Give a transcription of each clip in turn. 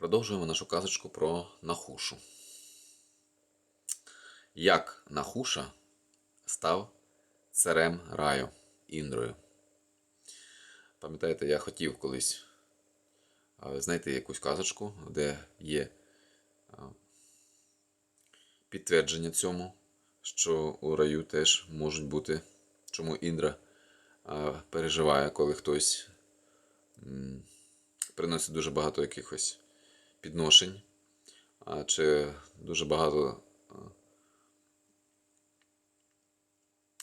Продовжуємо нашу казочку про Нахушу. Як Нахуша став царем раю Індрою. Пам'ятаєте, я хотів колись знайти якусь казочку, де є підтвердження цьому, що у раю теж можуть бути, чому Індра переживає, коли хтось приносить дуже багато якихось підношень, чи дуже багато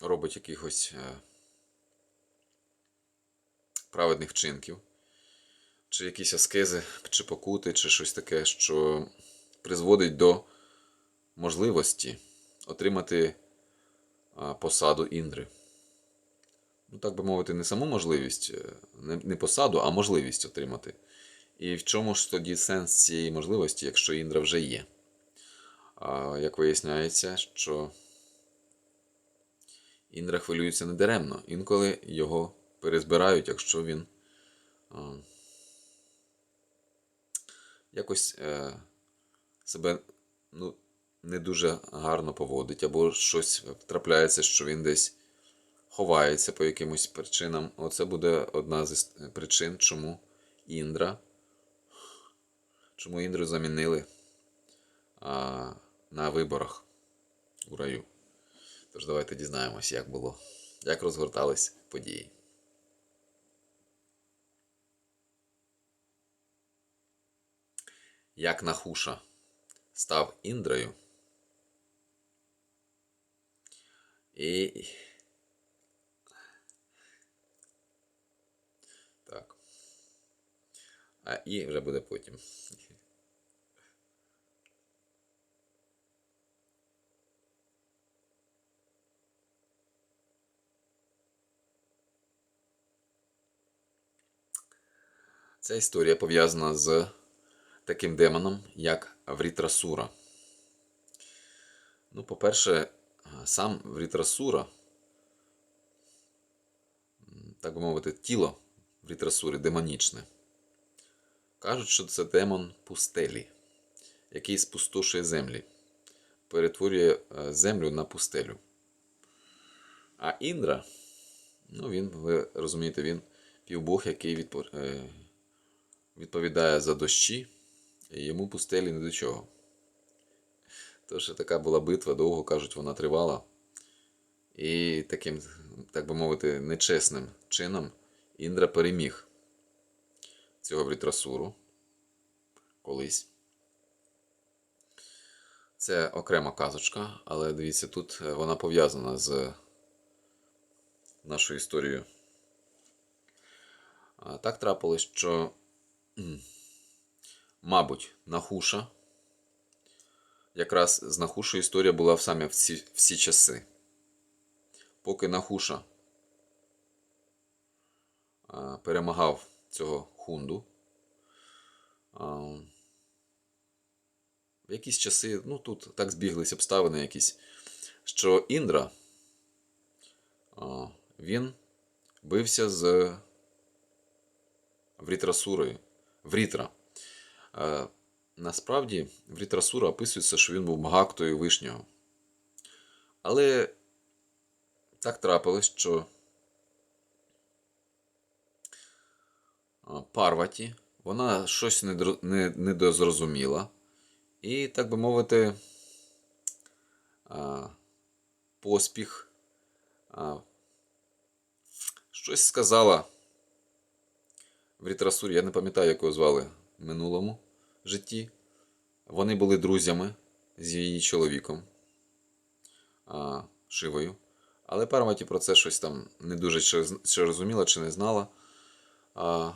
робить якихось е, праведних вчинків, чи якісь аскези, чи покути, чи щось таке, що призводить до можливості отримати посаду Індри. Ну, так би мовити, не саму можливість, е, не, не посаду, а можливість отримати. І в чому ж тоді сенс цієї можливості, якщо Індра вже є? А, як виясняється, що Індра хвилюється недаремно. Інколи його перезбирають, якщо він а, якось е, себе ну, не дуже гарно поводить, або щось трапляється, що він десь ховається по якимось причинам. Оце буде одна з причин, чому Індра. Чому Індру замінили а, на виборах у раю. Тож давайте дізнаємось, як було, як розгортались події. Як Нахуша став Індрою. І. Так. А і вже буде потім. Ця історія пов'язана з таким демоном, як Врітрасура. Ну, по-перше, сам Врітрасура, так би мовити, тіло Врітрасури демонічне. Кажуть, що це демон пустелі, який спустошує землі, перетворює е, землю на пустелю. А Індра, ну він, ви розумієте, він півбог, який відпо- е, відповідає за дощі, і йому пустелі не до чого. Тож така була битва, довго кажуть, вона тривала. І таким, так би мовити, нечесним чином Індра переміг цього Врітрасуру колись. Це окрема казочка, але дивіться, тут е, вона пов'язана з нашою історією. Так трапилось, що, мабуть, Нахуша. Якраз з Нахушою історія була в самі всі, всі часи. Поки Нахуша перемагав цього хунду. В якісь часи, ну тут так збіглись обставини якісь, що Індра він бився з Врітрасурою. Врітра. Е, насправді, Врітрасура описується, що він був Магактою Вишнього. Але так трапилось, що Парваті, вона щось недозрозуміла. І, так би мовити, поспіх щось сказала в Рітрасурі, я не пам'ятаю, як його звали в минулому житті. Вони були друзями з її чоловіком а, Шивою. Але Парваті про це щось там не дуже чи розуміла, чи не знала. А,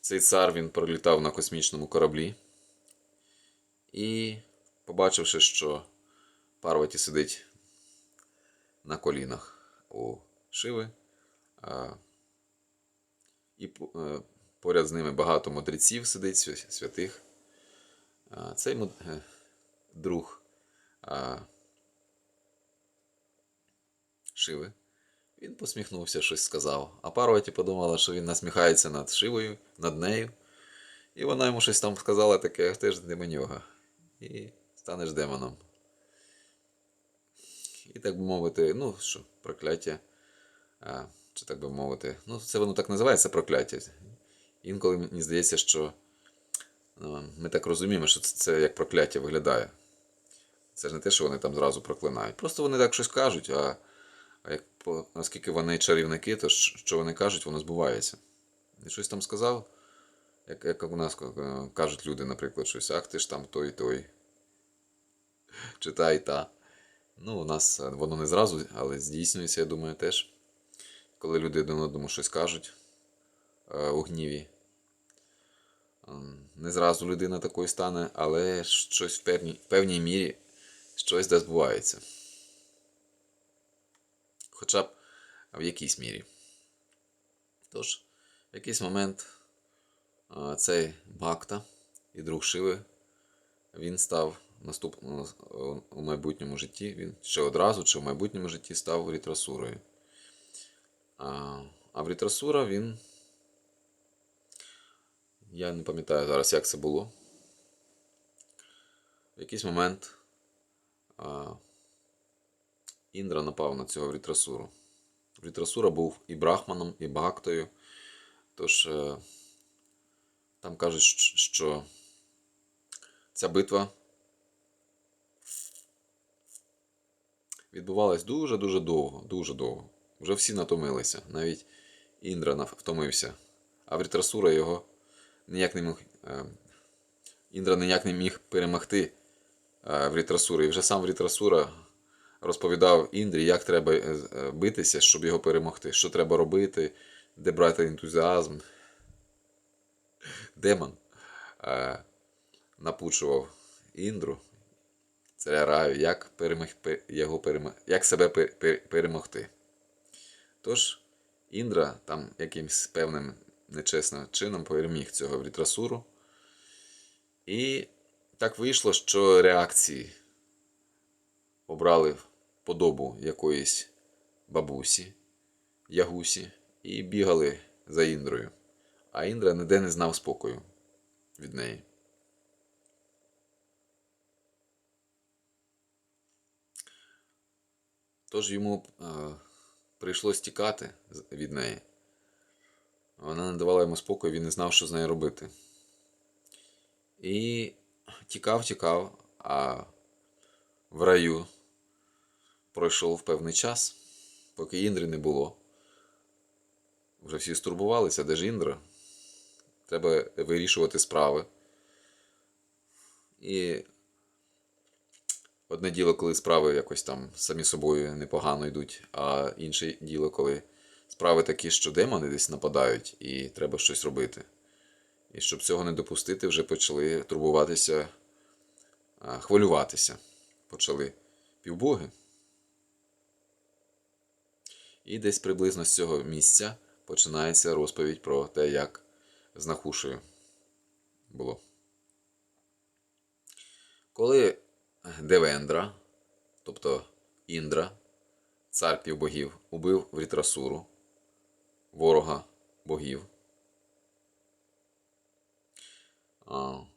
цей цар він пролітав на космічному кораблі. І, побачивши, що Парваті сидить на колінах у Шиви, а, і е, поряд з ними багато мудреців сидить, святих. Цей е, друг Шиви. Він посміхнувся, щось сказав. А Парваті подумала, що він насміхається над Шивою, над нею. І вона йому щось там сказала таке, ти ж демонюга. І станеш демоном. І так би мовити, ну що, прокляття. Чи так би мовити. Ну, це воно так називається прокляття. Інколи мені здається, що ну, ми так розуміємо, що це, це як прокляття виглядає. Це ж не те, що вони там зразу проклинають. Просто вони так щось кажуть, а, а як оскільки вони чарівники, то що вони кажуть, воно збувається. І щось там сказав, як, як у нас е, кажуть люди, наприклад, щось, ах ти ж там той той. Читай та. Ну, у нас е, воно не зразу, але здійснюється, я думаю, теж. Коли люди один одному щось кажуть е, у гніві. Ем, Не зразу людина такою стане, але щось в певній, певній мірі щось де збувається. Хоча б в якійсь мірі. Тож, в якийсь момент цей Бхакта і друг Шиви, він став наступному у майбутньому житті, він ще одразу чи в майбутньому житті став Рітрасурою. А, а в Рітрасура він. Я не пам'ятаю зараз, як це було. В якийсь момент а, Індра напав на цього Врітрасуру. Врітрасура був і Брахманом, і Бхактою. Тож е, там кажуть, що ця битва відбувалась дуже-дуже довго, дуже довго. Вже всі натомилися. Навіть Індра втомився. А Врітрасура його ніяк не міг. е, Індра ніяк не міг перемогти е, Врітрасура. І вже сам Врітрасура розповідав Індрі, як треба е, битися, щоб його перемогти, що треба робити, де брати ентузіазм. Демон напучував Індру, царя раю, як, перемог, його перемог, як себе пе- пе- перемогти. Тож Індра там якимсь певним нечесним чином переміг цього Врітрасуру. І так вийшло, що реакції обрали подобу якоїсь бабусі, ягусі, і бігали за Індрою. А Індра ніде не знав спокою від неї. Тож йому е, прийшлось тікати від неї. Вона не давала йому спокою, він не знав, що з нею робити. І тікав, тікав, а в раю пройшов певний час, поки Індри не було. Вже всі стурбувалися, де ж Індра? Треба вирішувати справи. І одне діло, коли справи якось там самі собою непогано йдуть, а інше діло, коли справи такі, що демони десь нападають, і треба щось робити. І щоб цього не допустити, вже почали турбуватися, хвилюватися. Почали півбоги. І десь приблизно з цього місця починається розповідь про те, як з Нахушею було. Коли Девендра, тобто Індра, цар півбогів, убив Врітрасуру, ворога богів,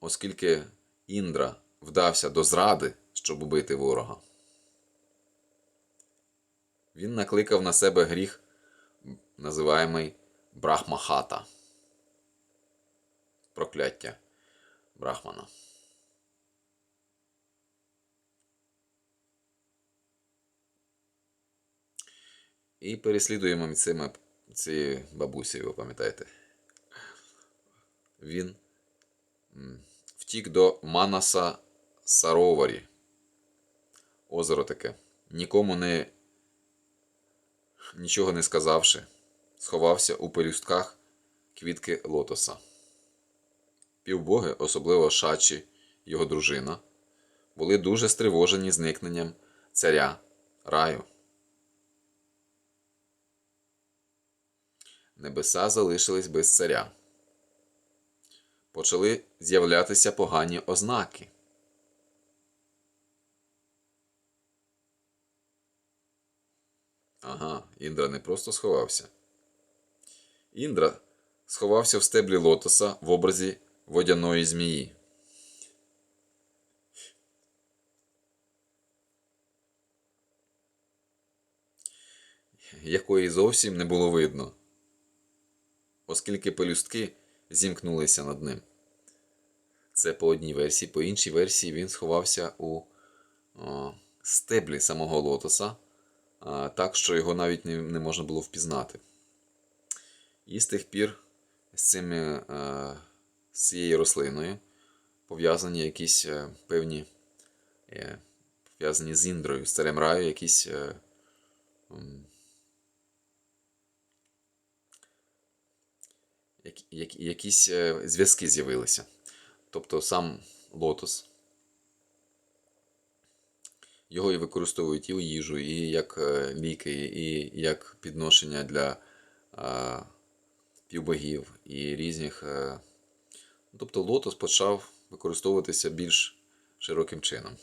оскільки Індра вдався до зради, щоб убити ворога, він накликав на себе гріх, називаємий Брахмахата. Прокляття Брахмана. І переслідуємо цими цією бабусею, ви пам'ятаєте. Він втік до Манаса Сароварі. Озеро таке. Нікому не нічого не сказавши, сховався у пелюстках квітки лотоса. Півбоги, особливо Шачі, його дружина, були дуже стривожені зникненням царя раю. Небеса залишились без царя. Почали з'являтися погані ознаки. Ага, Індра не просто сховався. Індра сховався в стеблі лотоса в образі водяної змії. Якої зовсім не було видно, оскільки пелюстки зімкнулися над ним. Це по одній версії, по іншій версії він сховався у о, стеблі самого лотоса, а, так що його навіть не, не можна було впізнати. І з тих пір з, цими, е, з цією рослиною пов'язані якісь е, певні, е, пов'язані з Індрою, з царем раю, якісь е, м, як- як- якісь е, зв'язки з'явилися. Тобто сам лотос, його і використовують і у їжу, і як е, ліки, і як підношення для е, півбогів і різних. е, Тобто лотос почав використовуватися більш широким чином.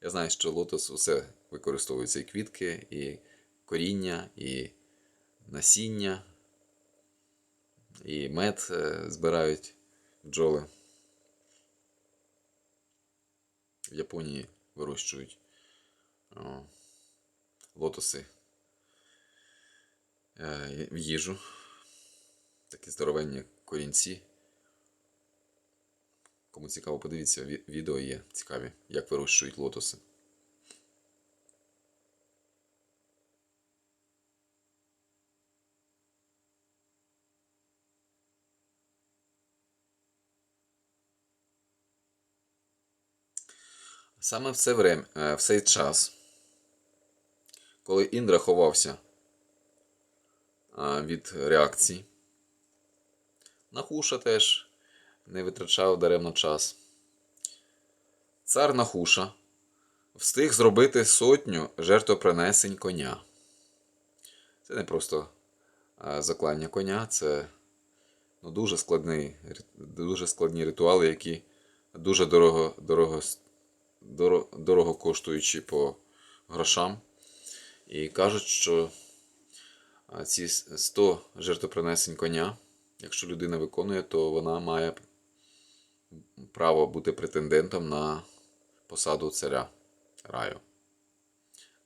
Я знаю, що лотос усе використовується і квітки, і коріння, і насіння, і мед е, збирають бджоли. В Японії вирощують о, лотоси е, в їжу. Такі здоровенні корінці. Кому цікаво, подивіться, відео є цікаві, як вирощують лотоси. Саме в це время, е, в цей час, коли Індра ховався від реакцій, Нахуша теж не витрачав даремно час. Цар Нахуша встиг зробити сотню жертвопринесень коня. Це не просто заклання коня, це ну, дуже, складний, дуже складні ритуали, які дуже дорого, дорого, дорого коштуючі по грошам. І кажуть, що ці 100 жертвопринесень коня, якщо людина виконує, то вона має право бути претендентом на посаду царя раю.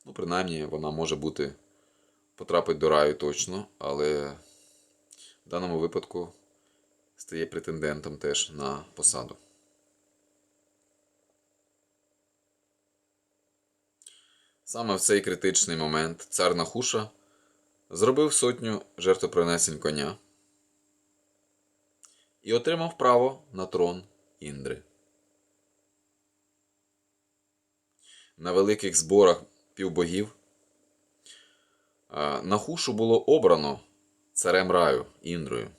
Ну, принаймні, вона може бути потрапить до раю точно, але в даному випадку стає претендентом теж на посаду. Саме в цей критичний момент цар Нахуша зробив сотню жертвопринесень коня і отримав право на трон Індри. На великих зборах півбогів Нахушу було обрано царем раю Індрою.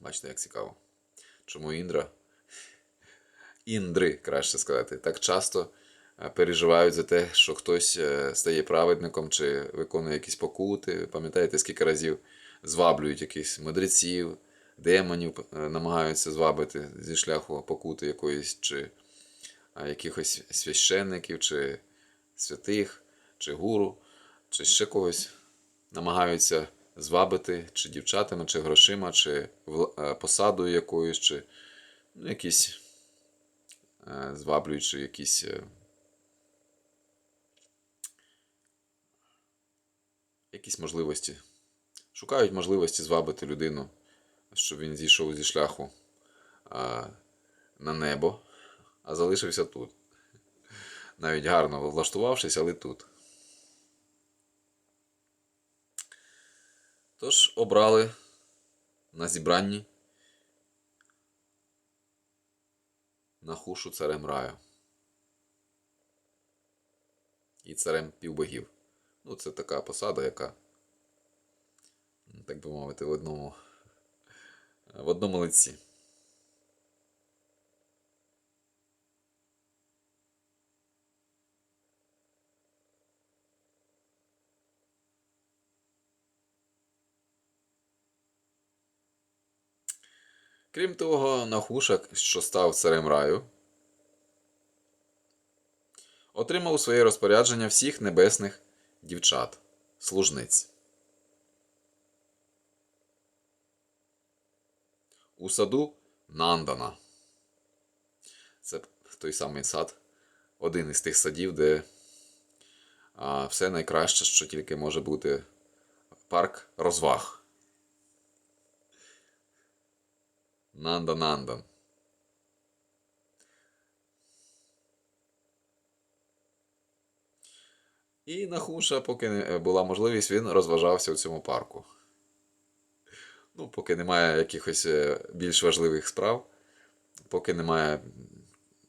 Бачите, як цікаво. Чому Індра? Індри, краще сказати, так часто е, переживають за те, що хтось е, стає праведником чи виконує якісь покути. Пам'ятаєте, скільки разів зваблюють якихось мудреців, демонів, е, намагаються звабити зі шляху покути якоїсь, чи якихось священників, чи святих, чи гуру, чи ще когось намагаються звабити чи дівчатами, чи грошима, чи е, посадою якоюсь, чи ну, якісь е, зваблюючи якісь. е, Якісь можливості. Шукають можливості звабити людину, щоб він зійшов зі шляху а, на небо, а залишився тут. Навіть гарно влаштувавшись, але тут. Тож обрали на зібранні Нахушу царем раю. І царем півбогів. Ну, це така посада, яка, так би мовити, в одному, в одному лиці. Крім того, Нахуша, що став царем раю, отримав у своє розпорядження всіх небесних дівчат, служниць. У саду Нандана. Це той самий сад, один із тих садів, де все найкраще, що тільки може бути парк розваг. Нанда Нандан. І на Хуша, поки не- була можливість, він розважався у цьому парку. Ну, поки немає якихось е, більш важливих справ, поки немає.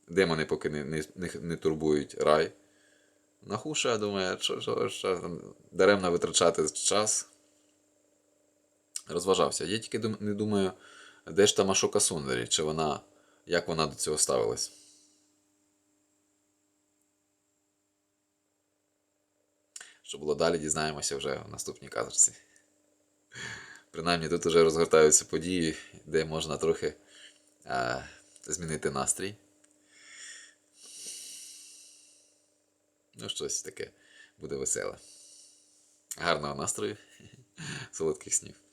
Демони поки не, не, не турбують рай. Нахуша думає, що, що, що там даремно витрачати час. Розважався. Я тільки дум- не думаю, де ж там Ашока Сундарі, чи вона, як вона до цього ставилась. Що було далі, дізнаємося вже в наступній казочці. Принаймні тут вже розгортаються події, де можна трохи а, змінити настрій. Ну, щось таке буде веселе. Гарного настрою, солодких снів.